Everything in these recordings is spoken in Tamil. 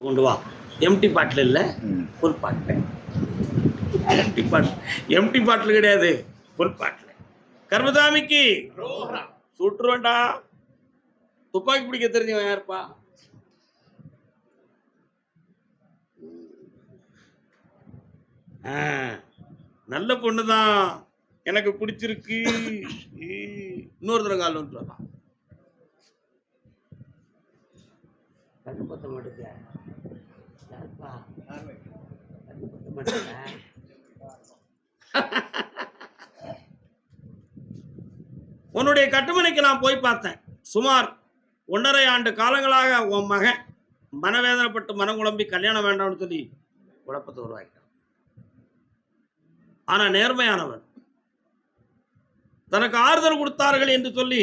கொண்டு வா. எம்டி பாட்டில் இல்லை. Full bottle empty bottle empty bottle கிடையாது ஃபுல் பாட்டில் கர்மசாமிக்கு சுட்டுருவேன்டா. துப்பாக்கி பிடிக்க தெரிஞ்சவன் யாருப்பா? நல்ல பொண்ணு தான் எனக்கு பிடிச்சிருக்கு. இன்னொரு தடவை கால் வந்துட்டு கண்ணு பத்த மாட்டேங்க யாருப்பா? கண்ணு பத்த உன்னுடைய கட்டுமனைக்கு நான் போய் பார்த்தேன். சுமார் ஒன்றரை ஆண்டு காலங்களாக உன் மகன் மனவேதனைப்பட்டு மனம் குழம்பி கல்யாணம் வேண்டாம்னு சொல்லி குழப்பத்தை உருவாக்கிட்டான். ஆனா நேர்மையானவன். தனக்கு ஆறுதல் கொடுத்தார்கள் என்று சொல்லி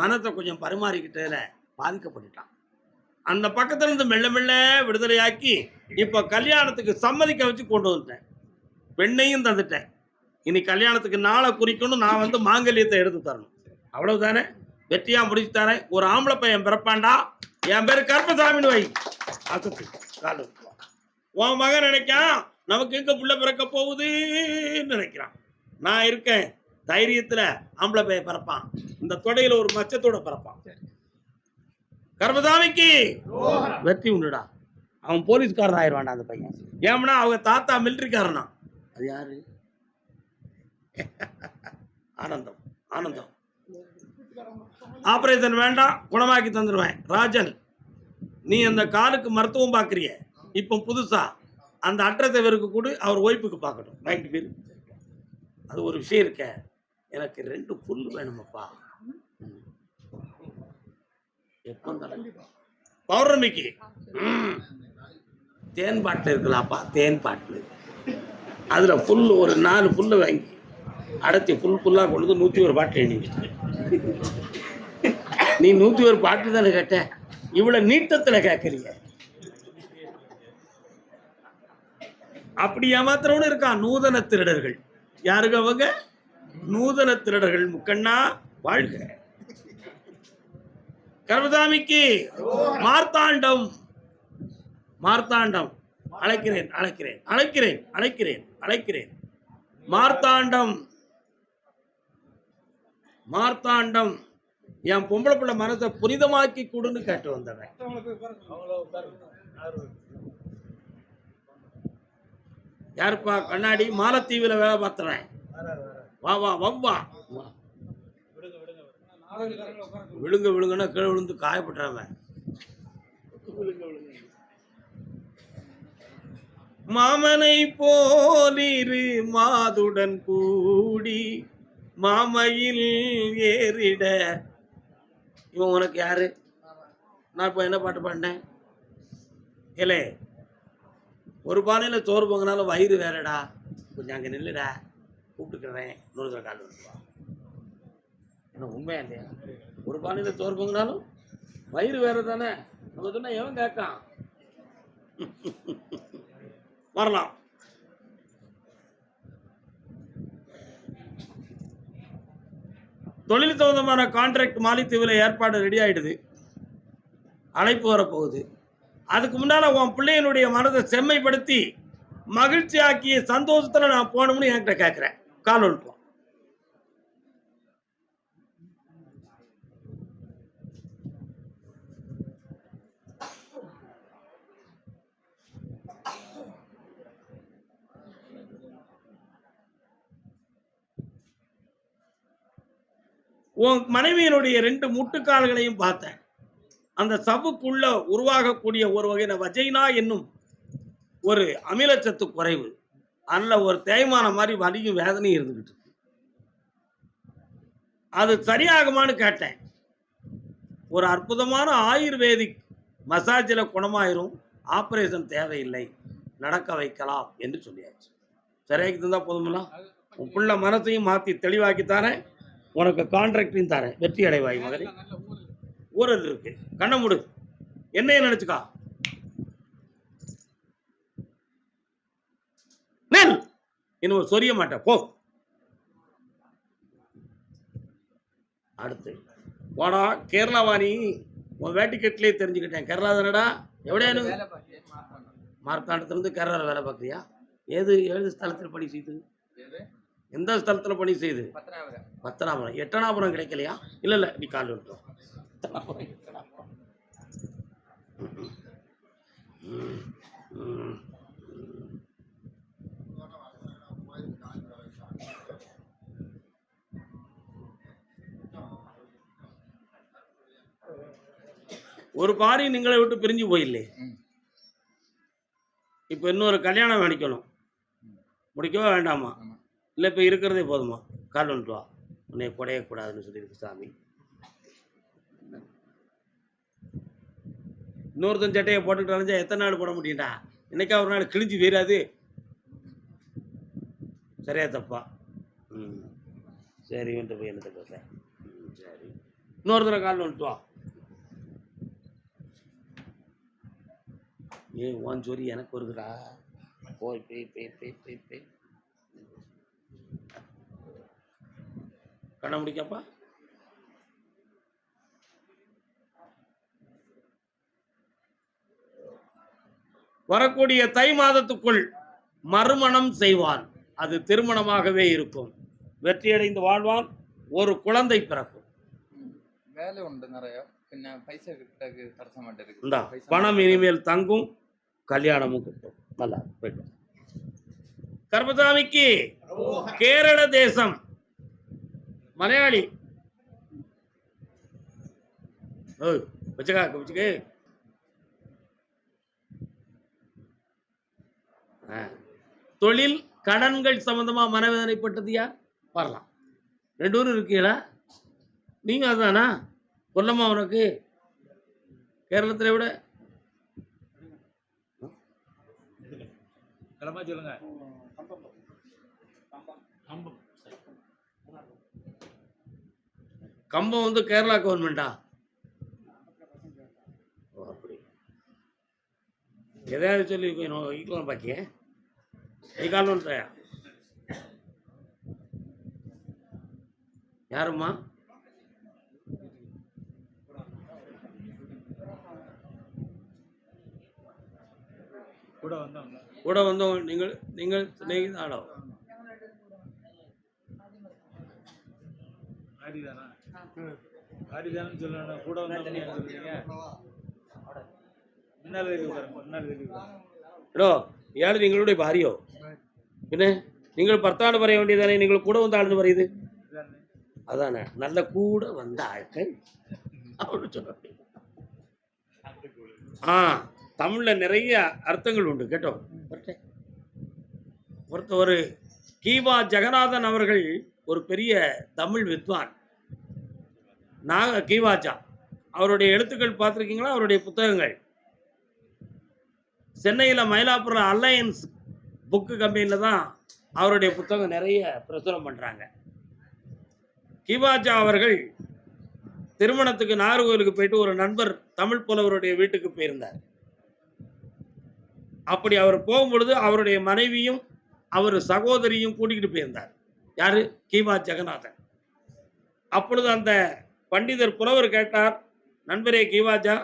மனத்தை கொஞ்சம் பரிமாறிக்கிட்டதில் பாதிக்கப்பட்டுட்டான். அந்த பக்கத்துல இருந்து மெல்ல மெல்ல விடுதலையாக்கி இப்ப கல்யாணத்துக்கு சம்மதிக்க வச்சு கொண்டு வந்துட்டேன். பெண்ணையும் தந்துட்டேன். இனி கல்யாணத்துக்கு நாளை குறிக்கணும் நான் வந்து மாங்கல்யத்தை எடுத்து தரணும். அவ்வளவுதானே? வெற்றியா முடிச்சு தரேன். ஒரு ஆம்பளை பையன் பிறப்பான்டா. என் பேரு கருப்பசாமின்னு வை. அசத்து காலு. உன் மகன் நினைக்கான் நமக்கு எங்க புள்ள பிறக்க போகுதுன்னு நினைக்கிறான். நான் இருக்கேன். தைரியத்துல ஆம்பளை பையன் பிறப்பான். இந்த தொடையில ஒரு மச்சத்தோட பிறப்பான். கர்மசாமிக்கு வெற்றி உண்டுடா. அவன் போலீஸ்காரன் ஆயிடுவான்டா அந்த பையன். ஏம்னா அவங்க தாத்தா மிலிட்டரிக்காரனா? அது யாரு? ஆனந்தம். ஆனந்தம். ஆபரேஷன் வேண்டாம் குணமாக்கி தந்துடுவேன் ராஜன் நீ அந்த காலுக்கு மருத்துவம் பார்க்குறிய? இப்போ புதுசா அந்த அட்ரஸ் இவருக்கு கொடு அவர் ஒய்ஃபுக்கு பார்க்கட்டும். ரைட் பேர் அது ஒரு விஷயம் இருக்க. எனக்கு ரெண்டு புல் வேணுமப்பா? பௌர்ணமிக்கு. தேன் பாட்டில் இருக்கலாம்ப்பா தேன் பாட்டில். அதில் ஃபுல் ஒரு நாலு ஃபுல்லு வாங்கி அடைச்சி ஃபுல் ஃபுல்லாக கொண்டு நூற்றி ஒரு பாட்டில் எழுதி நீ நூற்றி ஒரு பாட்டு தானே கேட்ட? இவ்வளோ நீட்டத்தில் கேட்குறீங்க அப்படி ஏமாத்துறவனு இருக்கான் நூதன திருடர்கள் யாருங்க அவங்க? நூதன திருடர்கள் முக்கண்ணா வாழ்க. கர்மசாமிக்கு மார்த்தாண்டம். மார்த்தாண்டம். அழைக்கிறேன் அழைக்கிறேன் அழைக்கிறேன் அழைக்கிறேன் அழைக்கிறேன். மார்த்தாண்டம். மார்த்தாண்டம். என் பொம்பளை பிள்ளை மனசை புனிதமாக்கி கொடுன்னு கேட்டு வந்தவன். யாருப்பா கண்ணாடி? மாலத்தீவில் வேலை பார்த்துறேன். வா வா வவ்வா வா. விழுங்க விழுங்கன்னா கீழே விழுந்து காயப்பட்டுறாம மாமனை போலிரு மாதுடன் கூடி மாமையில் ஏறிட. இவன் உனக்கு யாரு? நான் இப்போ என்ன பாட்டு பாடினேன்? இல்லை ஒரு பானையில் சோறு பொங்கினாலும் வயிறு வேறடா. கொஞ்சம் அங்கே நில்லுடா. கூப்பிட்டுக்கிறேன். இன்னொரு தடவை கால் வந்துடுவா ஆனால் உண்மையா இல்லையா? ஒரு பானையில் சோறு பொங்கினாலும் வயிறு வேற தானே நம்ம சொன்னால் எவன் கேட்கான்? வரலாம். தொழில் சம்பந்தமான கான்ட்ராக்ட் மாலித்தீவில் ஏற்பாடு ரெடி ஆகிடுது அழைப்பு வரப்போகுது. அதுக்கு முன்னால் உன் பிள்ளையனுடைய மனதை செம்மைப்படுத்தி மகிழ்ச்சி ஆக்கிய சந்தோஷத்தில் நான் போகணும்னு என்கிட்ட கேட்குறேன். கால் ஒழுப்போம் உன் மனைவியினுடைய ரெண்டு முட்டுக்கால்களையும் பார்த்தேன். அந்த சவுக்குள்ள உருவாகக்கூடிய ஒரு வகையான வஜைனா என்னும் ஒரு அமிலச்சத்து குறைவு. அதில் ஒரு தேய்மான மாதிரி வலியும் வேதனையும் இருந்துகிட்டு அது சரியாகுமான்னு கேட்டேன். ஒரு அற்புதமான ஆயுர்வேதிக் மசாஜில் குணமாயிரும். ஆப்ரேஷன் தேவையில்லை. நடக்க வைக்கலாம் என்று சொல்லியாச்சு. சரியாக்கி இருந்தால் போதுமில்ல உன் புள்ள மனசையும் மாற்றி தெளிவாக்கி தரேன் உனக்கு கான்ட்ராக்டையும் தரேன். வெற்றி அடைவாய் மகனே ஊரல் இருக்கு. கண்ண மூடு. என்னைய நினைச்சுக்கா? நெல். இன்னும் சொரிய மாட்டேன் போ. அடுத்து. வாடா கேரளாவாணி உன் வேட்டிக்கெட்லேயே தெரிஞ்சுக்கிட்டேன். கேரளா தானடா? எவ்வளோ மார்த்தாண்டத்துலேருந்து கேரளாவில் வேலை பார்க்குறியா? ஏது ஏழு ஸ்தலத்தில் பணி செய்து? எந்த ஸ்தலத்தில் பணி செய்து? பத்தனாபுரம். எட்டனாபுரம் கிடைக்கலையா? இல்லை இல்லை நீ கால் விட்டோம் எட்டனாபுரம் எட்டனாபுரம். ஒரு பாரி நீங்களை விட்டு பிரிஞ்சு போயில்லே. ம். இப்போ இன்னொரு கல்யாணம் பண்ணிக்கணும் முடிக்கவா வேண்டாமா. இல்லை இப்போ இருக்கிறதே போதுமா? கால் வந்துட்டு வா. உன்னை குடையக்கூடாதுன்னு சொல்லியிருக்கு சாமி. இன்னொருத்தன் சட்டையை போட்டுக்கிட்டு அலைஞ்சா எத்தனை நாள் போட முடியும்டா? இன்னைக்கா ஒரு நாள் கிழிஞ்சு வீராது? சரியா தப்பா? ம். சரி வந்துட்டு போய் என்னத்தை பேச ம் சரி. இன்னொரு தடவை கால் வந்துட்டு வா ஏய் உன் எனக்கு வருதுடா. போய் போய் போய் போய் போய் போய். கண்ண முடிக்கப்பா. வரக்கூடிய தை மாதத்துக்குள் மறுமணம் செய்வான். அது திருமணமாகவே இருக்கும். வெற்றியடைந்து வாழ்வான். ஒரு குழந்தை பிறக்கும். வேலை உண்டு நிறைய. பின்ன பைசா கிட்ட தரச மாட்டேன் இந்தா பணம் இனிமேல் தங்கும் கல்யாணமும் கிட்டும். நல்லா போயிட்டு. கர்மசாமிக்கு கேரள தேசம். மலையாளி. வச்சுக்கா வச்சுக்க. தொழில் கடன்கள் சம்பந்தமா மனவேதனைப்பட்டது யார்? வரலாம். ரெண்டு பேரும் இருக்கீங்களா? நீங்க அதுதானா? கொல்லமா உனக்கு. கேரளத்தில் விட. சொல்லுங்க. கம்பம் வந்து கேரளா கவர்மெண்டா ஓ அப்படி. எதையாவது சொல்லி வைக்கலாம் பாக்கிய. நீ கால் வந்துட்டாயா யாரும்மா? கூட வந்தவங்க. கூட வந்தவங்க நீங்கள் நீங்கள் ஸ்நேகிதாளோ ஆடிதானா ஆடிதானு சொல்லணும் கூட வந்தவங்க யார் சொல்றீங்க முன்னாள் தெரிவி பாருங்க முன்னாள் தெரிவி பாருங்க എടോ ഇയാൾ നിങ്ങളുടെ ഭാര്യയോ പിന്നെ നിങ്ങൾ ഭർത്താവ് പറയാൻ വേണ്ടിയതാണ് നിങ്ങൾ കൂടെ വന്ന ആളെന്ന് പറയുന്നത് இதானே? അതാണ് നല്ല കൂടെ വന്ന ആൾക്ക് அவரு சொன்னாரு. ஆ தமிழில் நிறைய அர்த்தங்கள் உண்டு கேட்டோ வரட்டே. ஒருத்த ஒரு கீவா ஜெகநாதன் அவர்கள் ஒரு பெரிய தமிழ் வித்வான் நாக கீவாச்சா. அவருடைய எழுத்துக்கள் பார்த்துருக்கீங்களா? அவருடைய புத்தகங்கள். சென்னையில் மயிலாப்பூர் அலையன்ஸ் புக்கு கம்பெனியில் தான் அவருடைய புத்தகம் நிறைய பிரசுரம் பண்ணுறாங்க கிவாஜா அவர்கள் திருமணத்துக்கு நாகர்கோவிலுக்கு போயிட்டு ஒரு நண்பர் தமிழ் புலவருடைய வீட்டுக்கு போயிருந்தார். அப்படி அவர் போகும்பொழுது அவருடைய மனைவியும் அவர் சகோதரியும் கூட்டிக்கிட்டு போயிருந்தார். யாரு? கீவா ஜெகநாதன். அப்பொழுது அந்த பண்டிதர் புலவர் கேட்டார் நண்பரே கீவாஜா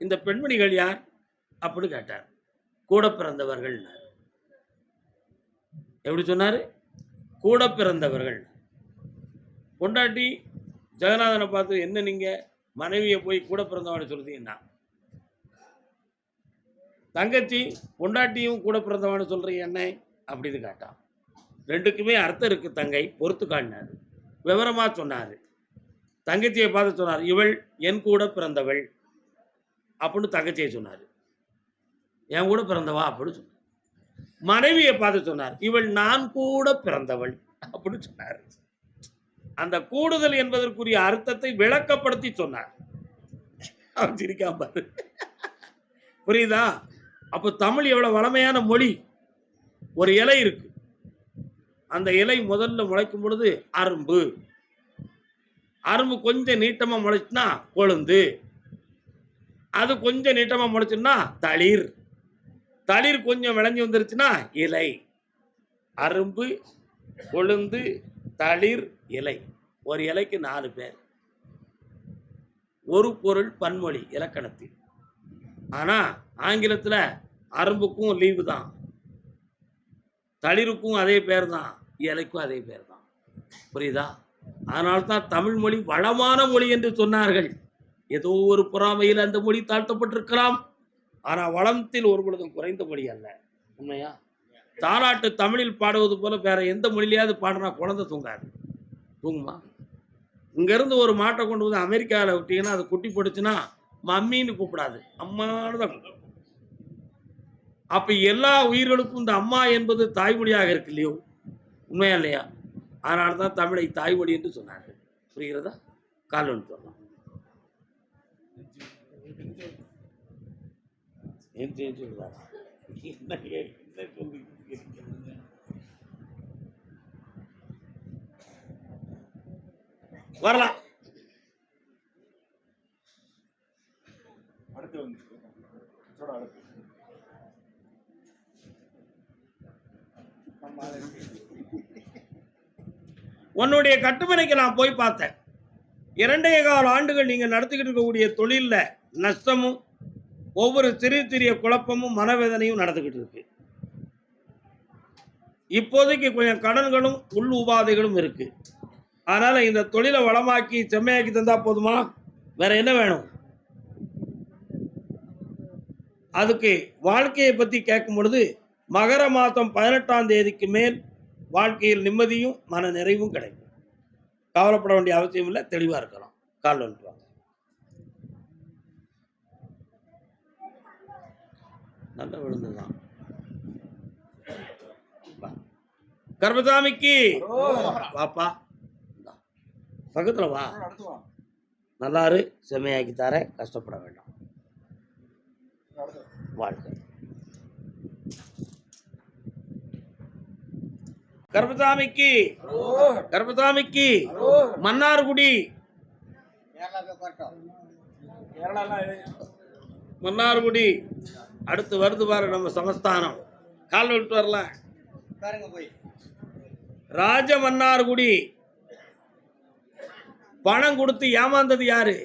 இந்த பெண்மணிகள் யார்? அப்படின்னு கேட்டார். கூட பிறந்தவர்கள் எப்படி சொன்னார்? கூட பிறந்தவர்கள் பொண்டாட்டி ஜெகநாதனை பார்த்து என்ன நீங்கள் மனைவியை போய் கூட பிறந்தவனை சொல்கிறீங்கன்னா தங்கச்சி பொண்டாட்டியும் கூட பிறந்தவனை சொல்றீங்க என்ன? அப்படின்னு கேட்டான். ரெண்டுக்குமே அர்த்தம் இருக்குது தங்கை பொறுத்து காட்டினாரு விவரமாக சொன்னார். தங்கச்சியை பார்த்து சொன்னார் இவள் என் கூட பிறந்தவள். அப்படின்னு தங்கச்சியை சொன்னார். என் கூட பிறந்தவா? அப்படின்னு சொன்னார். மனைவியை பார்த்து சொன்னார் இவள் நான் கூட பிறந்தவள். அப்படின்னு சொன்னார். அந்த கூடுதல் என்பதற்குரிய அர்த்தத்தை விளக்கப்படுத்தி சொன்னார். அவன் சிரிக்காம பாரு. புரியுதா? அப்போ தமிழ் எவ்வளோ வளமையான மொழி? ஒரு இலை இருக்கு. அந்த இலை முதல்ல முளைக்கும் பொழுது அரும்பு. அரும்பு கொஞ்சம் நீட்டமா முளைச்சுன்னா கொழுந்து. அது கொஞ்சம் நீட்டமா முளைச்சுன்னா தளிர். தளிர் கொஞ்சம் விளைஞ்சு வந்துருச்சுன்னா இலை. அரும்பு கொழுந்து தளிர் இலை. ஒரு இலைக்கு நாலு பேர். ஒரு பொருள் பன்மொழி இலக்கணத்தில். ஆனா ஆங்கிலத்துல அரும்புக்கும் லீவு தான். தளிருக்கும் அதே பேர் தான் இலைக்கும் அதே பேர் தான். புரியுதா? அதனால தான் தமிழ் மொழி வளமான மொழி என்று சொன்னார்கள். ஏதோ ஒரு பொறாமையில் அந்த மொழி தாழ்த்தப்பட்டிருக்கலாம். ஆனால் வளத்தில் ஒரு பொழுதும் குறைந்த மொழி அல்ல. உண்மையா? தாலாட்டு தமிழில் பாடுவது போல வேற எந்த மொழியிலையாவது பாடினா குழந்தை தூங்காது. தூங்குமா? இங்கேருந்து ஒரு மாட்டை கொண்டு வந்து அமெரிக்காவில் விட்டீங்கன்னா அது குட்டி போடுச்சுன்னா மம்மின்னு கூப்பிடாது. அம்மான்னு தான் அப்போ எல்லா உயிர்களுக்கும் இந்த அம்மா என்பது தாய்மொழியாக இருக்கு இல்லையோ? உண்மையா இல்லையா? அதனால தான் தமிழை தாய்மொழி என்று சொன்னார்கள். புரிகிறதா? கால் சொல்லலாம்? வரலாம். அடுத்து வந்து அடுத்து. உன்னுடைய கட்டுமனைக்கு நான் போய் பார்த்தேன். இரண்டே கால ஆண்டுகள் நீங்கள் நடத்திக்கிட்டு இருக்கக்கூடிய தொழிலில் நஷ்டமும் ஒவ்வொரு சிறிய சிறிய குழப்பமும் மனவேதனையும் நடந்துக்கிட்டு இருக்கு. இப்போதைக்கு கொஞ்சம் கடன்களும் உள் உபாதைகளும் இருக்கு. அதனால் இந்த தொழிலை வளமாக்கி செம்மையாக்கி தந்தால் போதுமா? வேற என்ன வேணும்? அதுக்கு வாழ்க்கையை பற்றி கேட்கும் பொழுது மகர மாதம் பதினெட்டாம் தேதிக்கு மேல் வாழ்க்கையில் நிம்மதியும் மன நிறைவும் கிடைக்கும். கவலைப்பட வேண்டிய அவசியம் இல்லை தெளிவாக இருக்கலாம். கால் வந்துட்டு வாங்க நல்ல விழுந்துதான். கர்மசாமிக்கு! வாப்பா. இந்தா. பக்கத்துல வா. வா நல்லாரு செம்மையாக்கி தர கஷ்டப்பட வேண்டாம். வாழ்க்கை கர்மசாமிக்கு கர்மசாமிக்கு மன்னார்குடி. மன்னார்குடி. அடுத்து வருது பாரு நம்ம சமஸ்தானம். கால் விட்டு வரலாம் ராஜ மன்னார்குடி பணம் கொடுத்து ஏமாந்தது யாரு?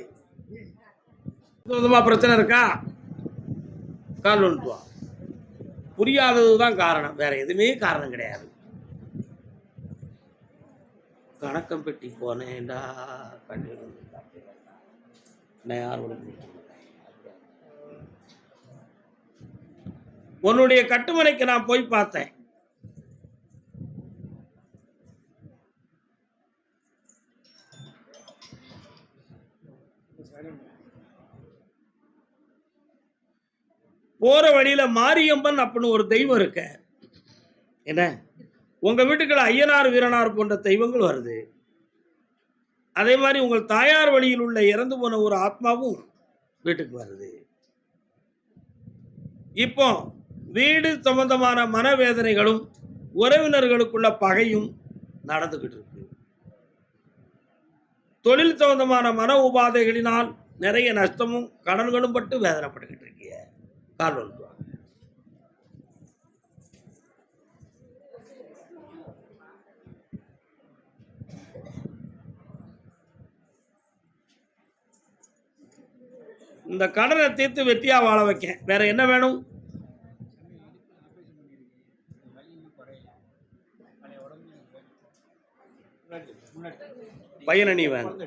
விதமா பிரச்சனை இருக்கா? கால் விட்டுவா புரியாதது தான் காரணம். வேற எதுவுமே காரணம் கிடையாது. கணக்கம் பெட்டி போனேன்டா கண்ணீர் நான் யார் உன்னுடைய கட்டுமனைக்கு நான் போய் பார்த்தேன். போற வழியில மாரியம்மன் அப்படின்னு ஒரு தெய்வம் இருக்க. என்ன? உங்க வீட்டுக்குள்ள ஐயனார் வீரனார் போன்ற தெய்வங்கள் வருது. அதே மாதிரி உங்கள் தாயார் வழியில் உள்ள இறந்து போன ஒரு ஆத்மாவும் வீட்டுக்கு வருது. இப்போ வீடு சம்பந்தமான மனவேதனைகளும் உறவினர்களுக்குள்ள பகையும் நடந்துகிட்டு இருக்கு. தொழில் சம்பந்தமான மன உபாதைகளினால் நிறைய நஷ்டமும் கடன்களும் பட்டு வேதனைப்பட்டுக்கிட்டு இருக்கீங்க கால் இந்த கடனை தீர்த்து வெற்றியா வாழ வைக்கேன். வேற என்ன வேணும்? பையனை நீ வேணும்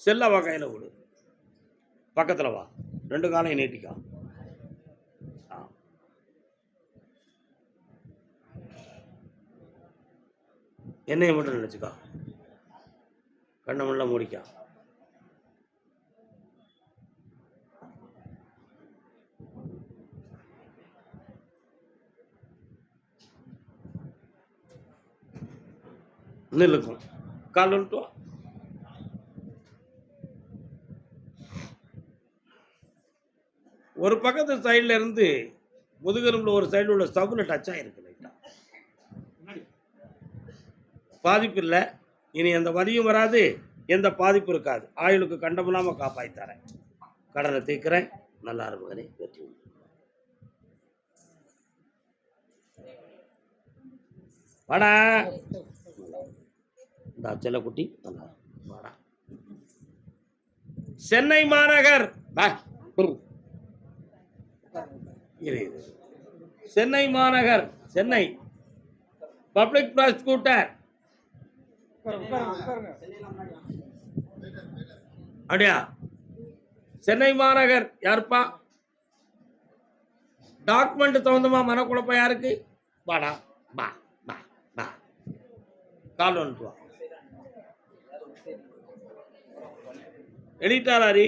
செல்ல வா கையில் விடு பக்கத்தில் வா. ரெண்டு காலையும் நீட்டிக்கா. ஆ. மட்டும் நினச்சிக்கா. கண்ணை முள்ள முடிக்கா. நில்லுக்கும் கால் ஒரு பக்கத்து சைடில் இருந்து முதுகெலும்பில் ஒரு சைடில் உள்ள ஸ்டவ்வில் டச் ஆகிருக்கு லைட்டாக பாதிப்பு இல்லை. இனி எந்த வலியும் வராது. எந்த பாதிப்பு இருக்காது. ஆயுளுக்கு கண்டமில்லாமல் காப்பாற்றி தரேன். கடனை தீர்க்கிறேன். நல்லா இருமகனே வெற்றி. வாடா. இந்த செல்லக்குட்டி நல்லா வாடா. சென்னை மாநகர். சென்னை மாநகர் சென்னை. பப்ளிக் ப்ராசிக்யூட்டர் அப்படியா? சென்னை மாநகர் யாருப்பா? டாக்குமெண்ட் தகுந்தமா மனக்குழப்பம் யாருக்கு? வாடா பா பா பா கால் வந்துட்டு வா. எழுதிட்டாராரி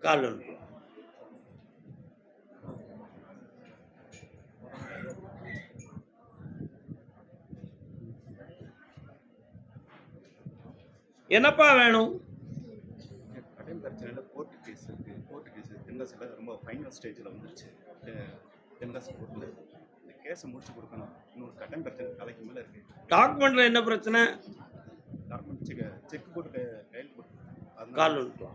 கால் என்னப்பா வேணும்? கடன் பிரச்சனையில் கோர்ட்டு கேஸ் இருக்குது கோர்ட்டு கேஸ் தென்காசியில் ரொம்ப ஃபைனல் ஸ்டேஜில் வந்துருச்சு. தெ- தென்காசி கோர்ட்டில் கேஸை முடிச்சு கொடுக்கணும். இன்னொரு கடன் பிரச்சனை தலைக்கு மேலே இருக்குது டாக்குமெண்ட்ல என்ன பிரச்சனை? டாக்குமெண்ட் செக் செக் போட்டு கையில் போட்டு. கால் வந்துட்டு வா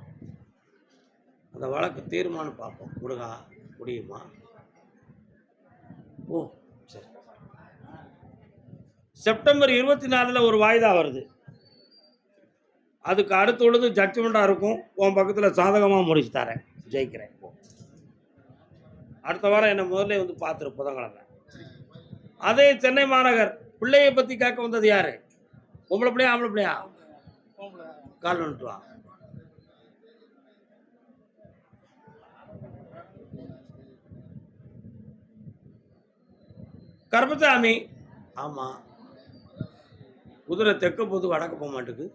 அந்த வழக்கு தீர்மானம் பார்ப்போம். முருகா முடியுமா? ஓ சரி. செப்டம்பர் இருபத்தி நாலில் ஒரு வாய்தா வருது. அதுக்கு அடுத்து உள்ளது ஜட்ஜ்மெண்ட்டாக இருக்கும். உன் பக்கத்தில் சாதகமாக முடிச்சு தரேன். ஜெயிக்கிறேன். அடுத்த வாரம் என்னை முதல்ல வந்து பார்த்துரு புதன்கிழமை. அதே சென்னை மாநகர். பிள்ளையை பற்றி கேட்க வந்தது யாரு? பொம்பளை பிள்ளையா ஆம்பளை பிள்ளையா? கால் வந்துட்டு வா. கருப்பசாமி. ஆமாம் குதிரை தெற்க போது வடக்க போக மாட்டுக்கு.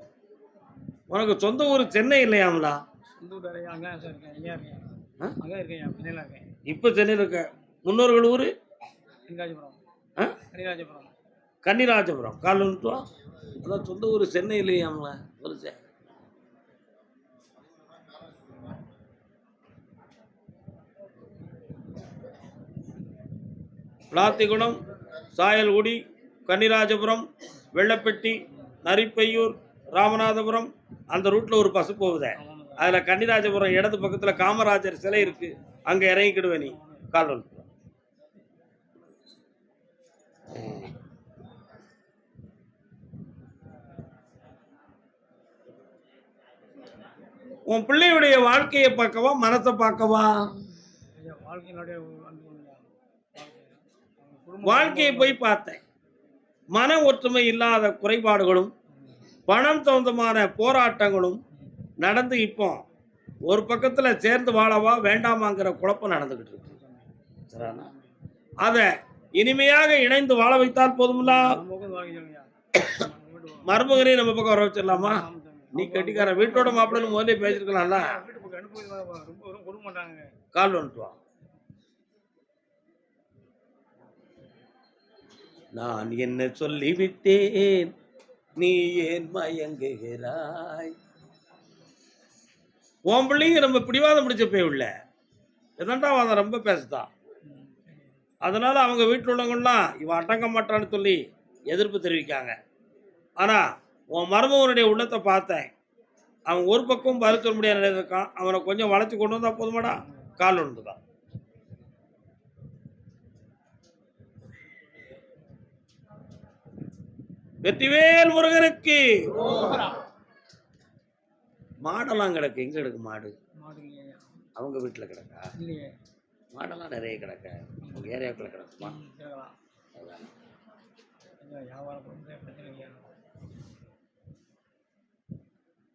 உனக்கு சொந்த ஊர் சென்னை இல்லையாம்லா? இப்போ சென்னையில் இருக்க முன்னோர்கள் ஊர்? கன்னிராஜபுரம்? கன்னிராஜபுரம். கன்னிராஜபுரம். கால் வந்துட்டு வா அதான் சொந்த ஊர் சென்னை இல்லையாம்ல சொல்லுச்சே பிளாத்திகுளம் சாயல்குடி கன்னிராஜபுரம் வெள்ளப்பட்டி நரிப்பையூர் ராமநாதபுரம் அந்த ரூட்டில் ஒரு பஸ் போகுதே. அதில் கன்னிராஜபுரம் இடது பக்கத்தில் காமராஜர் சிலை இருக்கு. அங்கே இறங்கிக்கிடுவே நீ. கால் உன் பிள்ளையுடைய வாழ்க்கையை பார்க்கவா மனத்தை பார்க்கவா? வாழ்க்கையை போய் பார்த்தேன். மன ஒற்றுமை இல்லாத குறைபாடுகளும் பணம் தகுந்தமான போராட்டங்களும் நடந்து இப்போ ஒரு பக்கத்தில் சேர்ந்து வாழவா வேண்டாமாங்கிற குழப்பம் நடந்துக்கிட்டு இருக்கு. சரியானா அதை இனிமையாக இணைந்து வாழ வைத்தால் போதுமில்ல நம்ம மருமகனையும் நம்ம பக்கம் வர வச்சிடலாமா? நீ கட்டிக்கார வீட்டோட மாப்பிள்ளை முதல்ல பேசிருக்கலாம்ல? ரொம்ப ரொம்ப கால் வந்துட்டு வா. நான் என்ன சொல்லிவிட்டேன்? நீ ஏன் மயங்குகிறாய்? உன் பிள்ளைங்க நம்ம பிடிவாதம் பிடிச்ச போய் உள்ள. எதாண்டா அவன் ரொம்ப பேசுதான் அதனால அவங்க வீட்டில் உள்ளவங்கலாம் இவன் அடங்க மாட்டான்னு சொல்லி எதிர்ப்பு தெரிவிக்காங்க. ஆனால் உன் மருமகனுடைய உள்ளத்தை பார்த்தேன். அவன் ஒரு பக்கம் சொல்ல முடியாத நிலையில இருக்கான். அவனை கொஞ்சம் வளைச்சு கொண்டு வந்தா போதுமாடா? கால் ஒன்றுதான் வெற்றிவேல் முருகனுக்கு. மாடெல்லாம் கிடக்கு. எங்க கிடக்கு மாடு? அவங்க வீட்டில் கிடக்கா? மாடெல்லாம் நிறைய கிடக்க. உங்க ஏரியாவுக்குள்ள கிடக்குமா?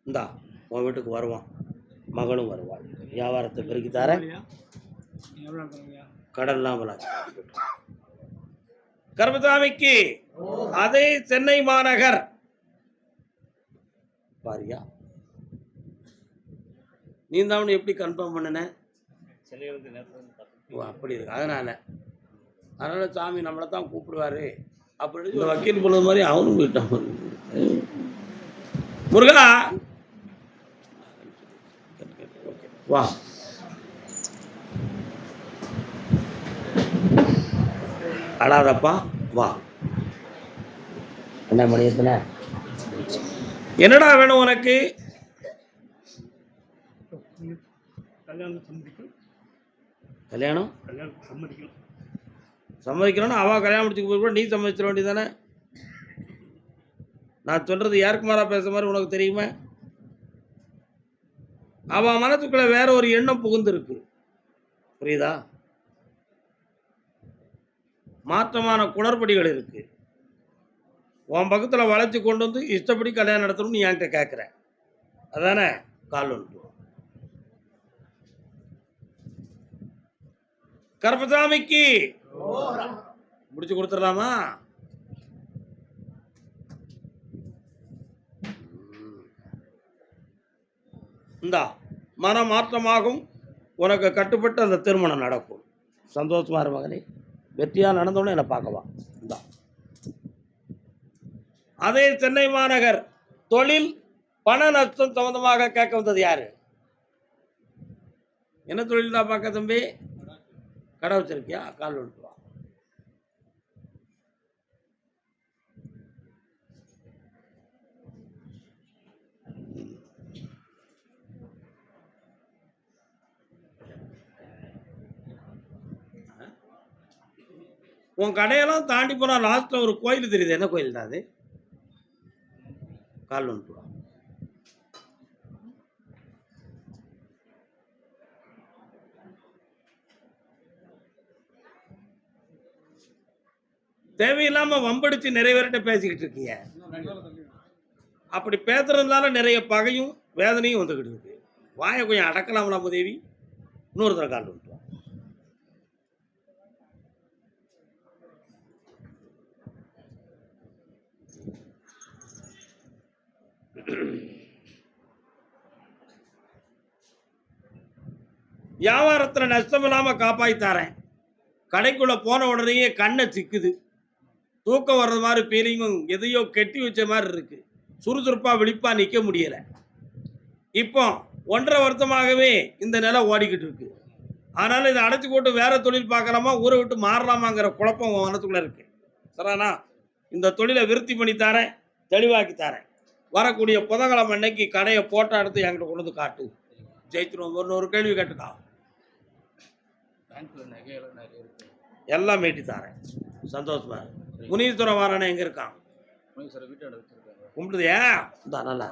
இந்தா உன் வீட்டுக்கு வருவான். மகளும் வருவாள் வியாபாரத்தை பெருக்கி எவ்வளோ தருவீங்க கடல்லாம் கர்மசாமிக்கு அதே சென்னை மாநகர். பாரியா? நீ தான் எப்படி கன்ஃபார்ம் பண்ணின? அப்படி இருக்கு. அதனால அதனால சாமி நம்மளை தான் கூப்பிடுவாரு. அப்படி வக்கீல் பொழுது மாதிரி அவனும் போயிட்டான் முருகா வா. அழாதப்பா வா. என்ன மணி எத்தனை? என்னடா வேணும் உனக்கு? கல்யாணம்? சம்மதிக்கும் சம்மதிக்கணும்னா அவ கல்யாணம் முடிச்சுக்கு போய் கூட நீ சம்மதிச்சிட வேண்டியதானே நான் சொல்றது யாருக்கு மாறா பேச மாதிரி உனக்கு தெரியுமா? அவன் மனசுக்குள்ள வேற ஒரு எண்ணம் புகுந்திருக்கு. புரியுதா? மாற்றமான குளறுபடிகள் இருக்கு. உன் பக்கத்தில் வளைச்சு கொண்டு வந்து இஷ்டப்படி கல்யாணம் நடத்தணும்னு நீ என்கிட்ட கேட்குற அதானே? கால் ஒன்று கருப்பசாமிக்கு முடிச்சு கொடுத்துடலாமா? இந்தா மன மாற்றமாகும் உனக்கு கட்டுப்பட்டு அந்த திருமணம் நடக்கும். சந்தோஷமாக மகனே வெற்றியாக நடந்தோன்னு என்னை பார்க்கவா இந்தா. அதே சென்னை மாநகர் தொழில் பண நஷ்டம் சம்பந்தமாக கேட்க வந்தது யாரு? என்ன தொழில் தான் பார்க்க தம்பி? கடை வச்சிருக்கியா? கால் விட்டு வா உன் கடையெல்லாம் தாண்டி போனால் லாஸ்ட்டில் ஒரு கோயில் தெரியுது. என்ன கோயில் தான் அது? கால் வந்துட்டு வா தேவையில்லாம வம்படிச்சு பேர்கிட்ட பேசிக்கிட்டு இருக்கீங்க அப்படி பேசுறதுனால நிறைய பகையும் வேதனையும் வந்துக்கிட்டு இருக்கு. வாயை கொஞ்சம் அடக்கலாம்ல தேவி இன்னொரு தடவை கால் வந்துட்டு வா. வியாபாரத்தில் நஷ்டம் இல்லாமல் காப்பாற்றி தரேன். கடைக்குள்ளே போன உடனேயே கண்ணை சிக்குது. தூக்கம் வர்றது மாதிரி ஃபீலிங்கும் எதையோ கெட்டி வச்ச மாதிரி இருக்கு. சுறுசுறுப்பாக விழிப்பாக நிற்க முடியலை. இப்போ ஒன்றரை வருஷமாகவே இந்த நிலை ஓடிக்கிட்டு இருக்கு. அதனால் இதை அடைச்சி போட்டு வேற தொழில் பார்க்கலாமா? ஊரை விட்டு மாறலாமாங்கிற குழப்பம் மனத்துக்குள்ளே இருக்கு. சரிண்ணா இந்த தொழிலை விருத்தி பண்ணி தரேன் தெளிவாக்கி தரேன். வரக்கூடிய புதன்கிழமை அன்னைக்கு கடையை போட்டோ எடுத்து என்கிட்ட கொண்டு வந்து காட்டு. ஜெயிச்சிருவோம். ஒரு ஒரு கேள்வி கேட்டுக்கா பேங்க்ல நகையெல்லாம் நிறைய இருக்கு. எல்லாம் மீட்டி தரேன். சந்தோஷமா இரு. முனீஸ்வரன் வாரானே எங்க இருக்கான்? கும்பிடுதியா இந்த நல்லா.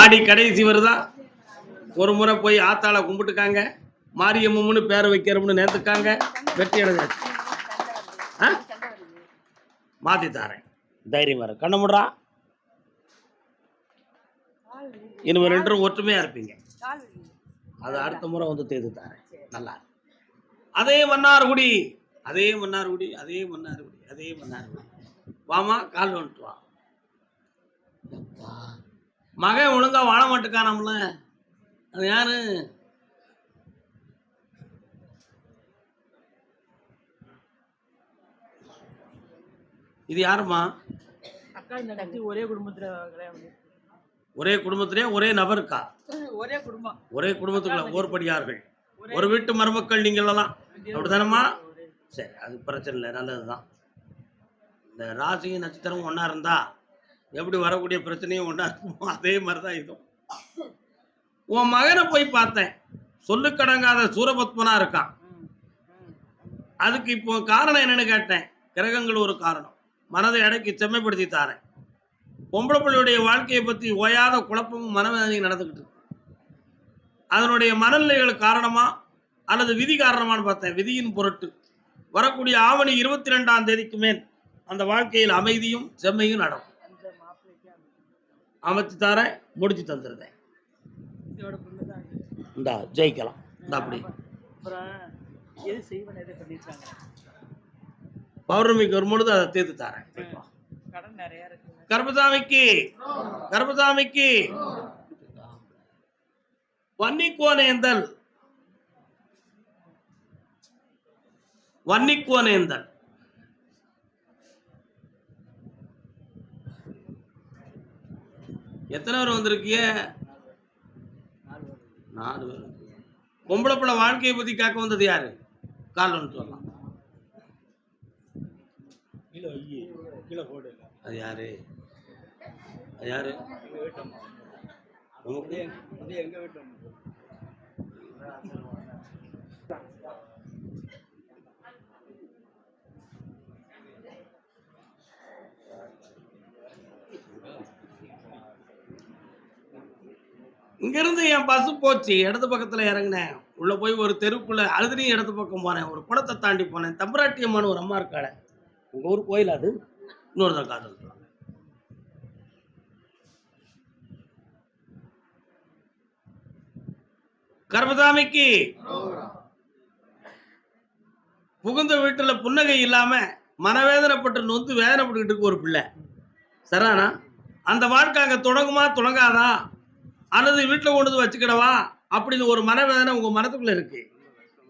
ஆடி கடைசி வருதா? ஒரு முறை போய் ஆத்தாளை கும்பிட்டுக்காங்க. மாரியம்மன்னு பேரை வைக்கிறோம்னு நேர்த்துக்காங்க வெற்றி அடைஞ்சாச்சு. மாத்தி தாரேன். தைரியம் வர கண்ண முடுறா. இனிமே ரெண்டும் ஒற்றுமையாக இருப்பீங்க. அது அடுத்த முறை வந்து தேர்ந்து தரேன். நல்லா அதே மன்னார்குடி அதே மன்னார்குடி அதே மன்னார்குடி அதே மன்னார்குடி. வாமா கால் வந்துட்டு வா. மகன் ஒழுங்கா வாழ மாட்டேக்கானம்ல அது யாரு? இது யாருமா அக்கா ஒரே குடும்பத்துல ஒரே குடும்பத்திலே ஒரே நபருக்கா ஒரே குடும்பம். ஒரே குடும்பத்துக்குள்ள ஓர்படியார்கள் ஒரு வீட்டு மருமக்கள் நீங்கள் எல்லாம் அப்படிதானம்மா சரி அது பிரச்சனை இல்லை நல்லது தான் இந்த ராசியும் நட்சத்திரமும் ஒன்றா இருந்தா எப்படி வரக்கூடிய பிரச்சனையும் ஒன்றா இருக்குமோ அதே மாதிரி தான் இதுவும். உன் மகனை போய் பார்த்தேன். சொல்லுக்கடங்காத சூரபத்மனா இருக்கான். அதுக்கு இப்போ காரணம் என்னன்னு கேட்டேன். கிரகங்கள் ஒரு காரணம். மனதை அடக்கி செம்மைப்படுத்தி தாரேன். பொம்பளை பிள்ளையுடைய வாழ்க்கையை பற்றி ஓயாத குழப்பமும் மனவேதனையும் நடந்துக்கிட்டு இருக்கு. அதனுடைய மனநிலைகள் காரணமா அல்லது விதி காரணமான்னு பார்த்தேன். விதியின் பொருட்டு. வரக்கூடிய ஆவணி இருபத்தி ரெண்டாம் தேதிக்கு மேல் அந்த வாழ்க்கையில் அமைதியும் செம்மையும் நடக்கும். அமைச்சு தரேன் முடிச்சு தந்துருந்தேன் இந்தா ஜெயிக்கலாம். இந்த அப்படி. பௌர்ணமிக்கு வரும்பொழுது அதை தீர்த்து தரேன். கடன் நிறைய இருக்கு. கர்மசாமிக்கு. கர்மசாமிக்கு. வன்னிக்கோனேந்தல் வன்னிக்கோனேந்தல் எத்தனை பேர் வந்திருக்கீங்க? நாலு பேர் பொம்பளை பிள்ளை வாழ்க்கையை பத்தி கேட்க வந்தது யாரு? கால் போடு. அது யாரு? யாரு? நமக்கு? எங்க வீட்டு இங்கிருந்து என் பஸ் போச்சு இடது பக்கத்தில் இறங்கினேன். உள்ளே போய் ஒரு தெருக்குள்ள அழுதுனையும் இடது பக்கம் போனேன். ஒரு குளத்தை தாண்டி போனேன். தம்பராட்டி ஒரு அம்மா இருக்காளே. உங்கள் ஊர் கோயில் அது? இன்னொரு தான் காதல். சொல்லலாம் கர்மசாமிக்கு புகுந்த வீட்டில் புன்னகை இல்லாமல் மனவேதனைப்பட்டு நொந்து வேதனைப்பட்டுக்கிட்டு இருக்கு ஒரு பிள்ளை. சரிதானா அந்த வாழ்க்கை அங்கே தொடங்குமா தொடங்காதா? அல்லது வீட்டில் கொண்டு வந்து வச்சுக்கிடவா? அப்படின்னு ஒரு மனவேதனை உங்கள் மனத்துக்குள்ளே இருக்கு.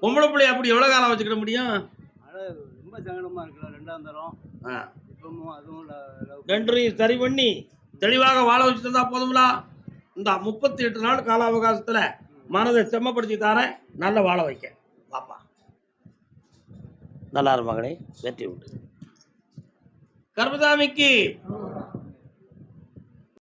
பொம்பளை பிள்ளை அப்படி எவ்வளோ காலம் வச்சுக்கிட முடியும்? ரொம்ப சங்கடமா இருக்குல்ல ரெண்டாம் தரம். ரெண்டையும் சரி பண்ணி தெளிவாக வாழ வச்சுட்டு இருந்தா போதுங்களா இந்த முப்பத்தி எட்டு நாள் கால அவகாசத்தில் மனதை செம்மப்படுத்தி தாரேன் நல்ல வாழ வைக்க. பாப்பா. நல்லா இரு மகனே வெற்றி உண்டு. கர்மசாமிக்கு.